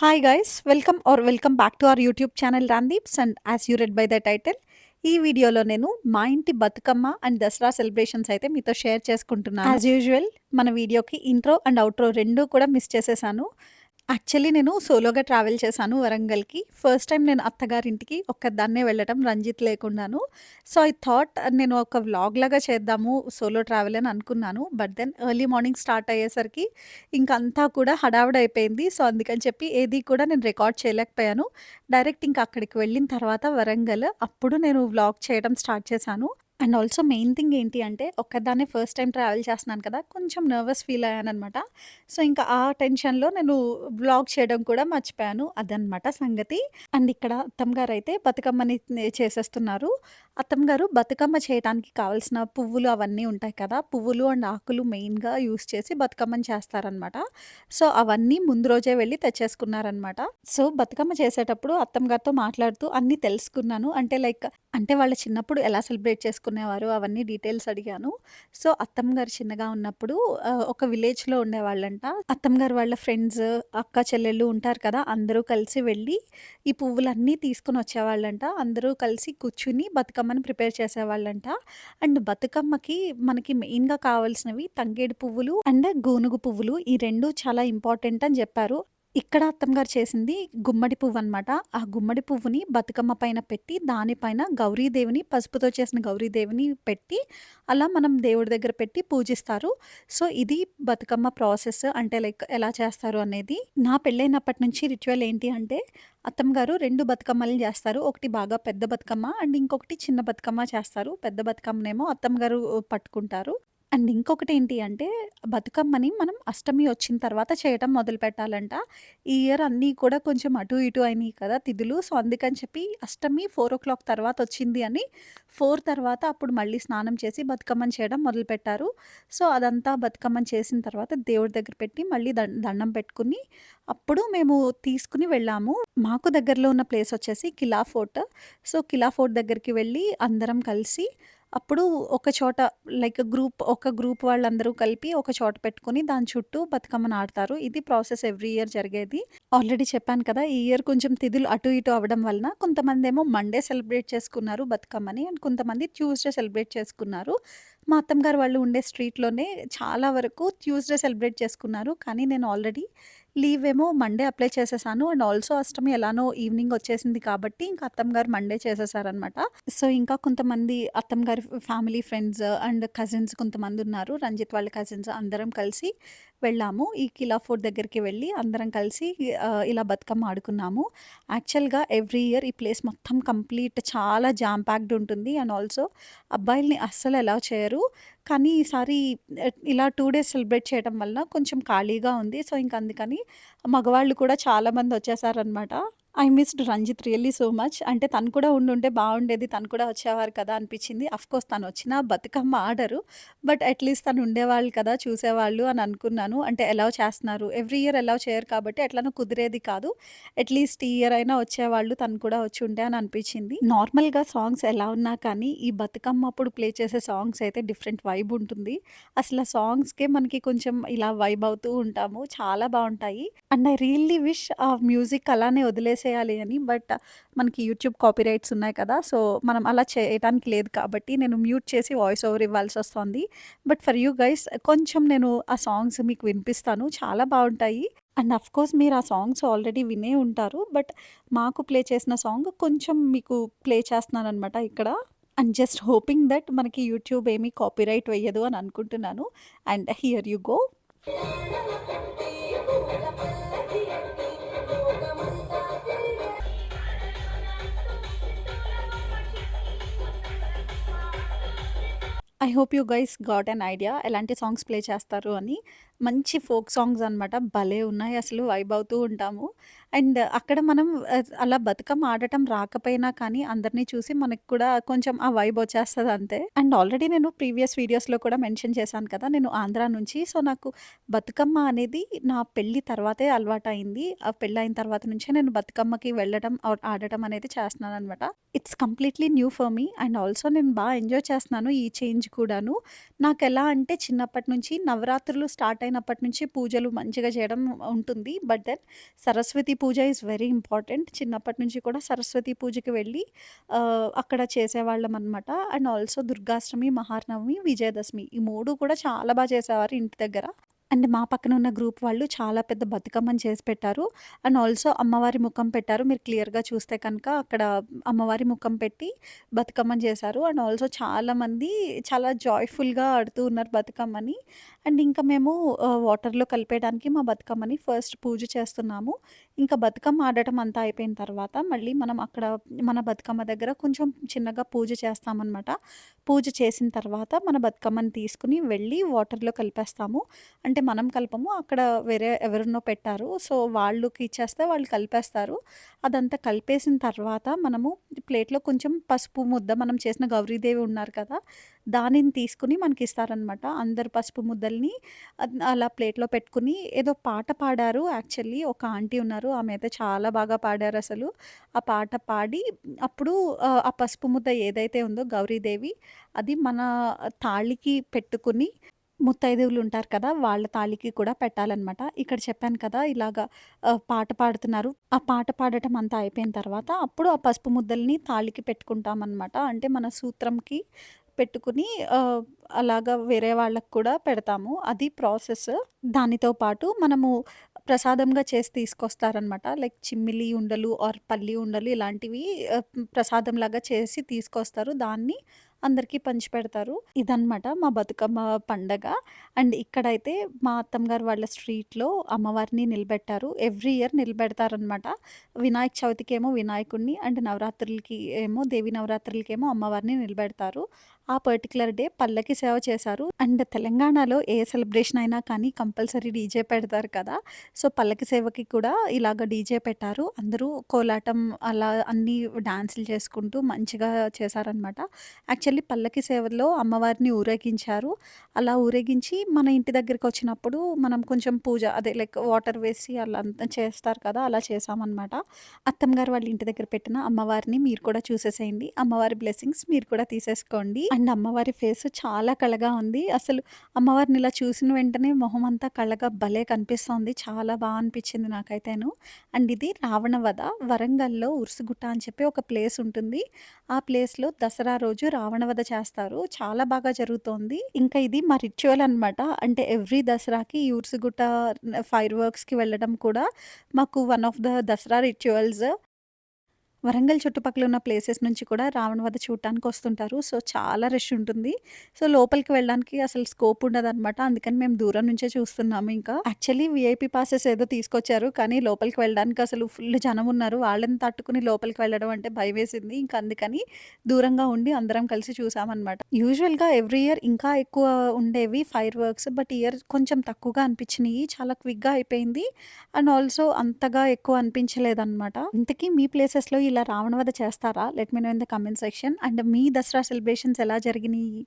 Hi guys welcome or welcome back to our YouTube channel Ramdeeps and as you read by the title ఈ వీడియోలో నేను మా ఇంటి Bathukamma and Dasara celebrations అయితే మీతో షేర్ చేసుకుంటున్నాను. యాజ్ యూజువల్ మన వీడియోకి ఇంట్రో అండ్ అవుట్రో రెండు కూడా మిస్ చేసేసాను. యాక్చువల్లీ నేను సోలోగా ట్రావెల్ చేశాను వరంగల్‌కి. ఫస్ట్ టైం నేను అత్తగారింటికి ఒక్కదాన్నే వెళ్ళటం రంజిత్ లేకుండాను. సో, ఐ థాట్ నేను ఒక వ్లాగ్ లాగా చేద్దాము సోలో ట్రావెల్ అని అనుకున్నాను. But then early morning start అయ్యేసరికి ఇంకంతా కూడా హడావుడైపోయింది సో, అందుకని చెప్పి ఏది కూడా నేను రికార్డ్ చేయలేకపోయాను. డైరెక్ట్ ఇంకా అక్కడికి వెళ్ళిన తర్వాత వరంగల్ అప్పుడు నేను వ్లాగ్ చేయడం స్టార్ట్ చేశాను. అండ్ ఆల్సో మెయిన్ థింగ్ ఏంటి అంటే ఒక్కదాన్నే ఫస్ట్ టైం ట్రావెల్ చేస్తున్నాను కదా! కొంచెం నర్వస్ ఫీల్ అయ్యాననమాట. సో, ఇంకా ఆ టెన్షన్‌లో నేను బ్లాగ్ చేయడం కూడా మర్చిపోయాను. అదనమాట సంగతి. అండ్ ఇక్కడ అత్తమ్మ గారు అయితే బతుకమ్మని చేసేస్తున్నారు అత్తమ్మ గారు బతుకమ్మ చేయటానికి కావాల్సిన పువ్వులు అవన్నీ ఉంటాయి కదా! పువ్వులు అండ్ ఆకులు మెయిన్‌గా యూస్ చేసి బతుకమ్మని చేస్తారనమాట. సో, అవన్నీ ముందు రోజే వెళ్ళి తెచ్చేసుకున్నారనమాట. సో, బతుకమ్మ చేసేటప్పుడు అత్తమ్మ గారితో మాట్లాడుతూ అన్నీ తెలుసుకున్నాను. అంటే లైక్ అంటే వాళ్ళ చిన్నప్పుడు ఎలా సెలబ్రేట్ చేసుకునేవారు అవన్నీ డీటెయిల్స్ అడిగాను. సో, అత్తమ్మగారు చిన్నగా ఉన్నప్పుడు ఒక విలేజ్‌లో ఉండేవాళ్ళంట. అత్తమ్మగారు వాళ్ళ ఫ్రెండ్స్, అక్క చెల్లెళ్ళు ఉంటారు కదా! అందరూ కలిసి వెళ్ళి ఈ పువ్వులన్నీ తీసుకొని వచ్చేవాళ్ళంట. అందరూ కలిసి కూర్చుని బతుకమ్మని ప్రిపేర్ చేసేవాళ్ళంట. అండ్ బతుకమ్మకి మనకి మెయిన్‌గా కావాల్సినవి తంగేడు పువ్వులు అండ్ గోనుగు పువ్వులు. ఈ రెండు చాలా ఇంపార్టెంట్ అని చెప్పారు. ఇక్కడ అత్తమ్మగారు చేసింది గుమ్మడి పువ్వు అనమాట ఆ గుమ్మడి పువ్వుని బతుకమ్మ పైన పెట్టి దానిపైన గౌరీదేవిని పసుపుతో చేసిన గౌరీదేవిని పెట్టి అలా మనం దేవుడి దగ్గర పెట్టి పూజిస్తారు. సో, ఇది బతుకమ్మ ప్రాసెస్. అంటే లైక్ ఎలా చేస్తారు అనేది. నా పెళ్ళైనప్పటి నుంచి రిచువల్ ఏంటి అంటే అత్తమ్మగారు రెండు బతుకమ్మలు చేస్తారు. ఒకటి బాగా పెద్ద బతుకమ్మ అండ్ ఇంకొకటి చిన్న బతుకమ్మ చేస్తారు. పెద్ద బతుకమ్మనేమో అత్తమ్మగారు పట్టుకుంటారు. అండ్ ఇంకొకటి ఏంటి అంటే బతుకమ్మని మనం అష్టమి వచ్చిన తర్వాత చేయటం మొదలుపెట్టాలంట. ఈ ఇయర్ అన్నీ కూడా కొంచెం అటు ఇటు అయినాయి కదా! తిథులు. సో, అందుకని చెప్పి అష్టమి 4:00 తర్వాత వచ్చింది అని ఫోర్ తర్వాత అప్పుడు మళ్ళీ స్నానం చేసి బతుకమ్మని చేయడం మొదలుపెట్టారు. సో, అదంతా బతుకమ్మని చేసిన తర్వాత దేవుడి దగ్గర పెట్టి మళ్ళీ దండం పెట్టుకుని అప్పుడు మేము తీసుకుని వెళ్ళాము. మాకు దగ్గరలో ఉన్న ప్లేస్ వచ్చేసి Kila fort. So, Kila fort దగ్గరికి వెళ్ళి అందరం కలిసి అప్పుడు ఒక చోట లైక్ గ్రూప్ ఒక గ్రూప్ వాళ్ళందరూ కలిపి ఒక చోట పెట్టుకొని దాని చుట్టూ బతుకమ్మను ఆడతారు. ఇది ప్రాసెస్ ఎవ్రీ ఇయర్ జరిగేది. ఆల్రెడీ చెప్పాను కదా! ఈ ఇయర్ కొంచెం తిథులు అటు ఇటు అవ్వడం వలన కొంతమందేమో మండే సెలబ్రేట్ చేసుకున్నారు బతుకమ్మని. అండ్ కొంతమంది ట్యూస్‌డే సెలబ్రేట్ చేసుకున్నారు. మా అత్తమ్మ గారు వాళ్ళు ఉండే స్ట్రీట్‌లోనే చాలా వరకు ట్యూస్‌డే సెలబ్రేట్ చేసుకున్నారు. కానీ నేను ఆల్రెడీ లీవ్ ఏమో మండే అప్లై చేసేసాను. అండ్ ఆల్సో అష్టమి ఎలానో ఈవినింగ్ వచ్చేసింది కాబట్టి ఇంక అత్తమ్మగారు మండే చేసేసారనమాట. సో, ఇంకా కొంతమంది అత్తమ్మగారి ఫ్యామిలీ ఫ్రెండ్స్ అండ్ కజిన్స్ కొంతమంది ఉన్నారు రంజిత్ వాళ్ళ కజిన్స్ అందరం కలిసి వెళ్ళాము. ఈ కిలా ఫోర్ట్ దగ్గరికి వెళ్ళి అందరం కలిసి ఇలా బతుకమ్మ ఆడుకున్నాము. యాక్చువల్‌గా ఎవ్రీ ఇయర్ ఈ ప్లేస్ మొత్తం కంప్లీట్ చాలా జామ్ ప్యాక్డ్ ఉంటుంది. అండ్ ఆల్సో అబ్బాయిల్ని అస్సలు ఎలా చేయరు. కానీ ఈసారి ఇలా టూ డేస్ సెలబ్రేట్ చేయడం వల్ల కొంచెం ఖాళీగా ఉంది. సో, ఇంక అందుకని మగవాళ్ళు కూడా చాలామంది వచ్చేసారనమాట. I missed Ranjith really so much. అంటే తను కూడా ఉండుంటే బాగుండేది తను కూడా వచ్చేవారు కదా! అనిపించింది. ఆఫ్కోర్స్ తను వచ్చిన బతుకమ్మ ఆడరు. బట్ అట్‌లీస్ట్ తను ఉండేవాళ్ళు కదా! చూసేవాళ్ళు అని అనుకున్నాను. అంటే ఎలా చేస్తున్నారు. ఎవ్రీ ఇయర్ ఎలా చేయరు కాబట్టి ఎట్లనో కుదిరేది కాదు. అట్‌లీస్ట్ ఈ ఇయర్ అయినా వచ్చేవాళ్ళు తను కూడా వచ్చి ఉండే అని అనిపించింది. నార్మల్‌గా సాంగ్స్ ఎలా ఉన్నా కానీ ఈ బతుకమ్మ అప్పుడు ప్లే చేసే సాంగ్స్ అయితే డిఫరెంట్ వైబ్ ఉంటుంది. అసలు ఆ సాంగ్స్‌కే మనకి కొంచెం ఇలా వైబ్ అవుతూ ఉంటాము. చాలా బాగుంటాయి అండ్ ఐ రియల్లీ విష్ ఆ మ్యూజిక్ అలానే వదిలేసేయాలి అని. బట్ మనకి యూట్యూబ్ కాపీరైట్స్ ఉన్నాయి కదా! సో, మనం అలా చేయటానికి లేదు కాబట్టి నేను మ్యూట్ చేసి వాయిస్ ఓవర్ ఇవ్వాల్సి వస్తుంది బట్ ఫర్ యూ గైస్ కొంచెం నేను ఆ సాంగ్స్ మీకు వినిపిస్తాను. చాలా బాగుంటాయి అండ్ అఫ్‌కోర్స్ మీరు ఆ సాంగ్స్ ఆల్రెడీ వినే ఉంటారు. బట్ మాకు ప్లే చేసిన సాంగ్ కొంచెం మీకు ప్లే చేస్తున్నాను అనమాట ఇక్కడ. అండ్ జస్ట్ హోపింగ్ దట్ మనకి యూట్యూబ్ ఏమీ కాపీరైట్ వెయ్యదు అని అనుకుంటున్నాను. And here you go. Hope you guys got an idea ఎలాంటి సాంగ్స్ ప్లే చేస్తారు అని. మంచి ఫోక్ సాంగ్స్ అనమాట. భలే ఉన్నాయి అసలు వైబ్ అవుతూ ఉంటాము. అండ్ అక్కడ మనం అలా బతుకమ్మ ఆడటం రాకపోయినా కానీ అందరిని చూసి మనకు కూడా కొంచెం ఆ వైబ్ వచ్చేస్తుంది అంతే. అండ్ ఆల్రెడీ నేను ప్రీవియస్ వీడియోస్‌లో కూడా మెన్షన్ చేశాను కదా! నేను ఆంధ్ర నుంచి. సో, నాకు బతుకమ్మ అనేది నా పెళ్ళి తర్వాతే అలవాటైంది ఆ పెళ్ళి అయిన తర్వాత నుంచే నేను బతుకమ్మకి వెళ్ళడం ఆడటం అనేది చేస్తున్నాను అనమాట it's completely new for me. And also నేను బాగా ఎంజాయ్ చేస్తున్నాను ఈ చేంజ్ కూడాను. నాకు ఎలా అంటే చిన్నప్పటి నుంచి నవరాత్రులు స్టార్ట్ అయిన పెళ్ళైనప్పటి నుంచి పూజలు మంచిగా చేయడం ఉంటుంది. But then Saraswati Puja is very important. చిన్నప్పటి నుంచి కూడా సరస్వతి పూజకి వెళ్ళి అక్కడ చేసేవాళ్ళం అనమాట అండ్ ఆల్సో దుర్గాష్టమి, మహానవమి, విజయదశమి ఈ మూడు కూడా చాలా బాగా చేసేవారు ఇంటి దగ్గర. అండ్ మా పక్కన ఉన్న గ్రూప్ వాళ్ళు చాలా పెద్ద బతుకమ్మని చేసి పెట్టారు. అండ్ ఆల్సో అమ్మవారి ముఖం పెట్టారు. మీరు క్లియర్‌గా చూస్తే కనుక అక్కడ అమ్మవారి ముఖం పెట్టి బతుకమ్మని చేశారు. అండ్ ఆల్సో చాలామంది చాలా జాయ్‌ఫుల్‌గా ఆడుతూ ఉన్నారు బతుకమ్మని. అండ్ ఇంకా మేము వాటర్‌లో కలిపేయడానికి మా బతుకమ్మని ఫస్ట్ పూజ చేస్తున్నాము. ఇంకా బతుకమ్మ ఆడటం అంతా అయిపోయిన తర్వాత మళ్ళీ మనం అక్కడ మన బతుకమ్మ దగ్గర కొంచెం చిన్నగా పూజ చేస్తామనమాట. పూజ చేసిన తర్వాత మన బతుకమ్మని తీసుకొని వెళ్ళి వాటర్‌లో కలిపేస్తాము. అంటే మనం కలపము. అక్కడ వేరే ఎవరినో పెట్టారు. సో, వాళ్ళకి ఇచ్చేస్తే వాళ్ళు కలిపేస్తారు. అదంతా కలిపేసిన తర్వాత మనము ప్లేట్‌లో కొంచెం పసుపు ముద్ద మనం చేసిన గౌరీదేవి ఉన్నారు కదా! దానిని తీసుకుని మనకి ఇస్తారనమాట అందరూ పసుపు ముద్దల్ని అలా ప్లేట్‌లో పెట్టుకొని ఏదో పాట పాడారు యాక్చువల్లీ ఒక ఆంటీ ఉన్నారు. ఆమె అయితే చాలా బాగా పాడారు అసలు ఆ పాట పాడి అప్పుడు ఆ పసుపు ముద్ద ఏదైతే ఉందో గౌరీదేవి అది మన తాళికి పెట్టుకొని ముత్తైదువులు ఉంటారు కదా! వాళ్ళ తాళికి కూడా పెట్టాలనమాట. ఇక్కడ చెప్పాను కదా! ఇలాగ పాట పాడుతున్నారు. ఆ పాట పాడటం అంతా అయిపోయిన తర్వాత అప్పుడు ఆ పసుపు ముద్దల్ని తాళికి పెట్టుకుంటామన్నమాట అంటే మన సూత్రంకి పెట్టుకొని అలాగా వేరే వాళ్ళకు కూడా పెడతాము. అది ప్రాసెస్. దానితో పాటు మనము ప్రసాదంగా చేసి తీసుకొస్తారనమాట. లైక్ చిమ్మిలి ఉండలు ఆర్ పల్లి ఉండలు ఇలాంటివి ప్రసాదం ప్రసాదంలాగా చేసి తీసుకొస్తారు. దాన్ని అందరికీ పంచిపెడతారు. ఇదనమాట మా బతుకమ్మ పండగ. అండ్ ఇక్కడైతే మా అత్తమ్మగారు వాళ్ళ స్ట్రీట్‌లో అమ్మవారిని నిలబెట్టారు. ఎవ్రీ ఇయర్ నిలబెడతారనమాట. వినాయక చవితికేమో వినాయకుడిని అండ్ నవరాత్రులకి ఏమో దేవి నవరాత్రులకేమో అమ్మవారిని నిలబెడతారు. ఆ పర్టిక్యులర్ డే పల్లకి సేవ చేశారు. అండ్ తెలంగాణలో ఏ సెలబ్రేషన్ అయినా కానీ కంపల్సరీ డీజే పెడతారు కదా! సో, పల్లకి సేవకి కూడా ఇలాగ డీజే పెట్టారు. అందరూ కోలాటం అలా అన్నీ డాన్సులు చేసుకుంటూ మంచిగా చేశారనమాట. యాక్చువల్లీ పల్లకి సేవలో అమ్మవారిని ఊరేగించారు. అలా ఊరేగించి మన ఇంటి దగ్గరికొచ్చినప్పుడు మనం కొంచెం పూజ అదే లైక్ వాటర్ వేసి అలా అంతా చేస్తారు కదా! అలా చేశామనమాట. అత్తమ్మగారు వాళ్ళ ఇంటి దగ్గర పెట్టిన అమ్మవారిని మీరు కూడా చూసేసేయండి. అమ్మవారి బ్లెస్సింగ్స్ మీరు కూడా తీసేసుకోండి. అండ్ అమ్మవారి ఫేస్ చాలా కళగా ఉంది. అసలు అమ్మవారిని ఇలా చూసిన వెంటనే మొహం అంతా కళగా భలే కనిపిస్తోంది. చాలా బాగా అనిపించింది నాకైతేను. అండ్ ఇది రావణ వధ. వరంగల్‌లో ఉరుసుగుట్ట అని చెప్పి ఒక ప్లేస్ ఉంటుంది. ఆ ప్లేస్‌లో దసరా రోజు రావణ వధ చేస్తారు. చాలా బాగా జరుగుతోంది. ఇంకా ఇది మా రిచువల్ అనమాట. అంటే ఎవ్రీ దసరాకి ఈ ఉరుసుగుట్ట ఫైర్ వర్క్స్‌కి వెళ్ళడం కూడా మాకు one of the Dasara rituals Warangal చుట్టుపక్కల ఉన్న ప్లేసెస్ నుంచి కూడా రావణ వద్ద చూడటానికి వస్తుంటారు. సో, చాలా రష్ ఉంటుంది. సో, లోపలికి వెళ్ళడానికి అసలు స్కోప్ ఉండదనమాట. అందుకని మేము దూరం నుంచే చూస్తున్నాము ఇంకా. యాక్చువల్లీ విఐపి పాసెస్ ఏదో తీసుకొచ్చారు. కానీ లోపలికి వెళ్ళడానికి అసలు ఫుల్ జనం ఉన్నారు. వాళ్ళని తట్టుకుని లోపలికి వెళ్ళడం అంటే భయమేసింది. ఇంకా అందుకని దూరంగా ఉండి అందరం కలిసి చూసామనమాట. యూజువల్‌గా ఎవ్రీ ఇయర్ ఇంకా ఎక్కువ ఉండేవి ఫైర్ వర్క్స్. బట్ ఇయర్ కొంచెం తక్కువగా అనిపించినాయి చాలా క్విక్‌గా అయిపోయింది. అండ్ ఆల్సో అంతగా ఎక్కువ అనిపించలేదన్నమాట ఇంతకీ మీ ప్లేసెస్‌లో ఇలా రావణవధ చేస్తారా? Let me know in the comment section. And me Dasara celebrations ఎలా జరిగినాయి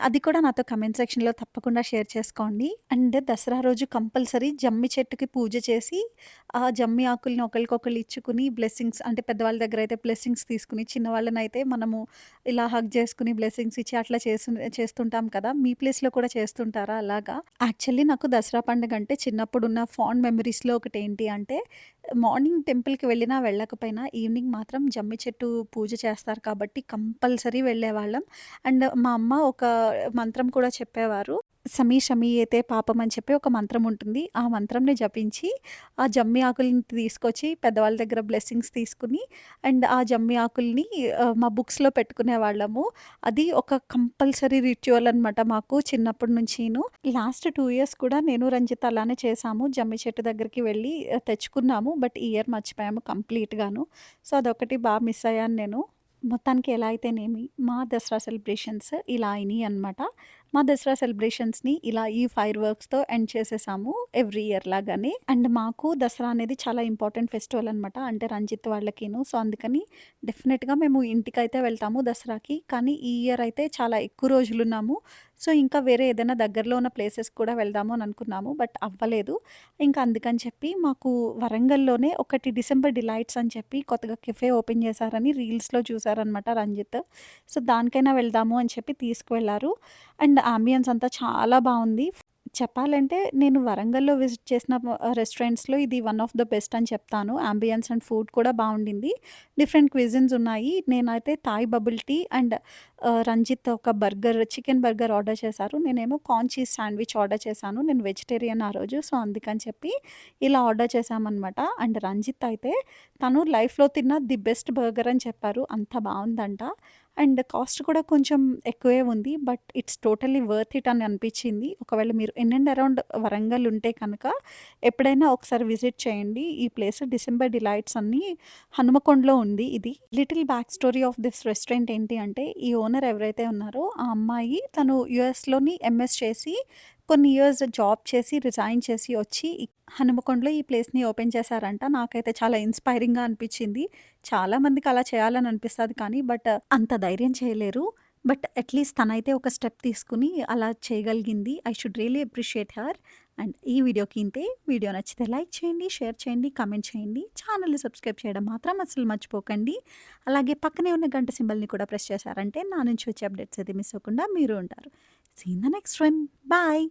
అది కూడా నాతో కమెంట్ సెక్షన్‌లో తప్పకుండా షేర్ చేసుకోండి. అండ్ దసరా రోజు కంపల్సరీ జమ్మి చెట్టుకి పూజ చేసి ఆ జమ్మి ఆకుల్ని ఒకరికొకరు ఇచ్చుకుని బ్లెస్సింగ్స్ అంటే పెద్దవాళ్ళ దగ్గర అయితే బ్లెస్సింగ్స్ తీసుకుని చిన్నవాళ్ళనైతే మనము ఇలా హగ్ చేసుకొని బ్లెస్సింగ్స్ ఇచ్చి అట్లా చేసు చేస్తుంటాం కదా! మీ ప్లేస్‌లో కూడా చేస్తుంటారా అలాగా? యాక్చువల్లీ నాకు దసరా పండుగ అంటే చిన్నప్పుడున్న ఫాండ్ మెమరీస్‌లో ఒకటి ఏంటి అంటే మార్నింగ్ టెంపుల్‌కి వెళ్ళినా వెళ్ళకపోయినా ఈవినింగ్ మాత్రం జమ్మి చెట్టు పూజ చేస్తారు కాబట్టి కంపల్సరీ వెళ్ళేవాళ్ళం. అండ్ మా అమ్మ ఒక మంత్రం కూడా చెప్పేవారు. సమీ అయితే పాపం అని చెప్పి ఒక మంత్రం ఉంటుంది. ఆ మంత్రంని జపించి ఆ జమ్మి ఆకుల్ని తీసుకొచ్చి పెద్దవాళ్ళ దగ్గర బ్లెస్సింగ్స్ తీసుకొని అండ్ ఆ జమ్మి ఆకుల్ని మా బుక్స్‌లో పెట్టుకునే వాళ్ళము అది ఒక కంపల్సరీ రిచువల్ అనమాట మాకు చిన్నప్పటి నుంచీను. లాస్ట్ టూ ఇయర్స్ కూడా నేను, రంజిత్ అలానే చేశాము. జమ్మి చెట్టు దగ్గరికి వెళ్ళి తెచ్చుకున్నాము. బట్ ఇయర్ మర్చిపోయాము కంప్లీట్‌గాను. సో, అదొకటి బాగా మిస్ అయ్యాను నేను. మొత్తానికి ఎలా అయితేనేమి మా దసరా సెలబ్రేషన్స్ ఇలా అయినాయి అనమాట. మా దసరా సెలబ్రేషన్స్‌ని ఇలా ఈ ఫైర్ వర్క్స్‌తో ఎండ్ చేసేసాము ఎవ్రీ ఇయర్ లాగానే. అండ్ మాకు దసరా అనేది చాలా ఇంపార్టెంట్ ఫెస్టివల్ అనమాట. అంటే రంజిత్ వాళ్ళకిను. సో, అందుకని డెఫినెట్గా మేము ఇంటికైతే వెళ్తాము దసరాకి. కానీ ఈ ఇయర్ అయితే చాలా ఎక్కువ రోజులున్నాము. సో, ఇంకా వేరే ఏదైనా దగ్గరలో ఉన్న ప్లేసెస్ కూడా వెళ్దాము అని అనుకున్నాము. బట్ అవ్వలేదు. ఇంకా అందుకని చెప్పి మాకు వరంగల్‌లోనే ఒకటి డిసెంబర్ డిలైట్స్ అని చెప్పి కొత్తగా కెఫే ఓపెన్ చేశారని రీల్స్‌లో చూసారనమాట రంజిత్. సో, దానికైనా వెళ్దాము అని చెప్పి తీసుకువెళ్ళారు అండ్ అంబియన్స్ అంతా చాలా బాగుంది చెప్పాలంటే నేను వరంగల్‌లో విజిట్ చేసిన రెస్టారెంట్స్‌లో ఇది వన్ ఆఫ్ ద బెస్ట్ అని చెప్తాను. అంబియన్స్ అండ్ ఫుడ్ కూడా బాగుండింది డిఫరెంట్ క్విజిన్స్ ఉన్నాయి. నేనైతే Thai bubble tea and Ranjith ఒక బర్గర్ చికెన్ బర్గర్ ఆర్డర్ చేశారు. నేనేమో కార్న్ చీజ్ శాండ్విచ్ ఆర్డర్ చేశాను. నేను వెజిటేరియన్ ఆ రోజు. సో, అందుకని చెప్పి ఇలా ఆర్డర్ చేశామనమాట. అండ్ రంజిత్ అయితే తను లైఫ్‌లో తిన్న ది బెస్ట్ బర్గర్ అని చెప్పారు. అంత బాగుందంట అండ్ కాస్ట్ కూడా కొంచెం ఎక్కువే ఉంది. But it's totally worth it అని అనిపించింది. ఒకవేళ మీరు ఇన్ అండ్ అరౌండ్ వరంగల్ ఉంటే కనుక ఎప్పుడైనా ఒకసారి విజిట్ చేయండి. ఈ ప్లేస్ డిసెంబర్ డిలైట్స్ అన్ని హనుమకొండలో ఉంది ఇది. Little back story of this restaurant ఏంటి అంటే ఈ ఓనర్ ఎవరైతే ఉన్నారో ఆ అమ్మాయి తను యూఎస్‌లోని ఎంఎస్ చేసి కొన్ని ఇయర్స్ జాబ్ చేసి రిజైన్ చేసి వచ్చి హనుమకొండలో ఈ ప్లేస్‌ని ఓపెన్ చేశారంట. నాకైతే చాలా ఇన్‌స్పైరింగ్‌గా అనిపించింది. చాలా మందికి అలా చేయాలని అనిపిస్తుంది కానీ బట్ అంత ధైర్యం చేయలేరు. బట్ అట్‌లీస్ట్ తనైతే ఒక స్టెప్ తీసుకొని అలా చేయగలిగింది. I should really appreciate her. And ఈ వీడియోకి ఇంతే. వీడియో నచ్చితే లైక్ చేయండి, షేర్ చేయండి, కామెంట్ చేయండి. ఛానల్ని సబ్స్క్రైబ్ చేయడం మాత్రం అసలు మర్చిపోకండి. అలాగే పక్కనే ఉన్న గంట సింబల్‌ని కూడా ప్రెస్ చేశారంటే నా నుంచి వచ్చే అప్డేట్స్ అయితే మిస్ అవ్వకుండా మీరు ఉంటారు. See in the next one. Bye.